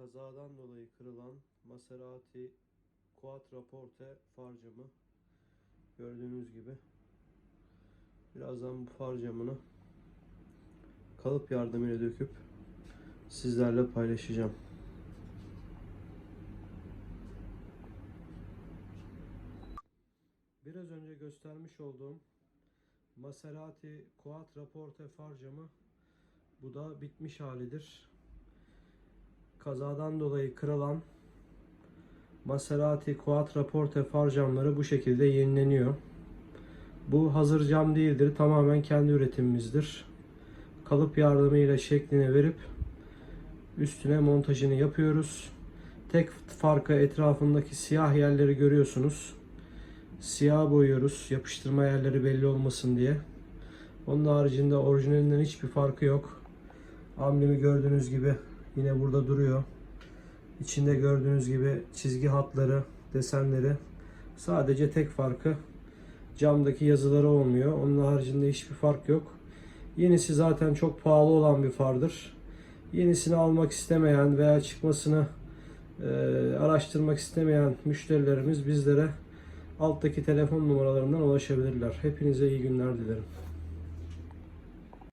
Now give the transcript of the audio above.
kazadan dolayı kırılan Maserati Quattroporte far camı. Gördüğünüz gibi. Birazdan bu far camını kalıp yardımıyla döküp sizlerle paylaşacağım. Biraz önce göstermiş olduğum Maserati Quattroporte far camı bu da bitmiş halidir. Kazadan dolayı kırılan Maserati Quattroporte far camları bu şekilde yenileniyor. Bu hazır cam değildir. Tamamen kendi üretimimizdir. Kalıp yardımıyla şeklini verip üstüne montajını yapıyoruz. Tek farkı etrafındaki siyah yerleri görüyorsunuz. Siyah boyuyoruz. Yapıştırma yerleri belli olmasın diye. Onun haricinde orijinalinden hiçbir farkı yok. Amblemi gördüğünüz gibi yine burada duruyor. İçinde gördüğünüz gibi çizgi hatları, desenleri. Sadece tek farkı camdaki yazıları olmuyor. Onun haricinde hiçbir fark yok. Yenisi zaten çok pahalı olan bir fardır. Yenisini almak istemeyen veya çıkmasını e, araştırmak istemeyen müşterilerimiz bizlere alttaki telefon numaralarından ulaşabilirler. Hepinize iyi günler dilerim.